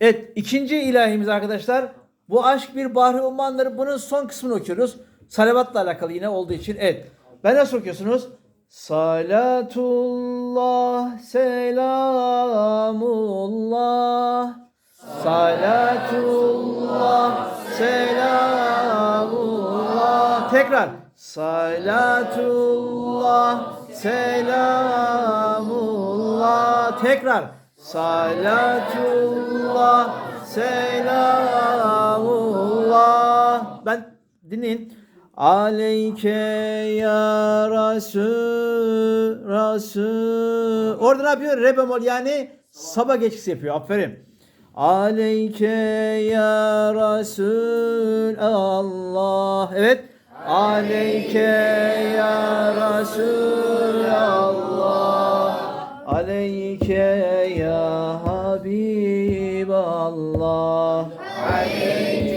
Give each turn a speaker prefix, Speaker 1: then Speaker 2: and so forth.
Speaker 1: Evet ikinci ilahimiz arkadaşlar. Bu aşk bir bahri ummandır. Bunun son kısmını okuyoruz. Salavatla alakalı yine olduğu için. Evet. Ben nasıl okuyorsunuz? Salatullah selamullah Salatullah selamullah Tekrar Salatullah selamullah Tekrar Salatullah selamullah Ben dinleyin Aleyke ya Resul Resul Orada ne yapıyor? Re bemol yani sabah geçkisi yapıyor. Aferin. Aleyke ya Resul Allah. Evet. Aleyke ya Allah. Aleyke ya Habib Allah. Aleyke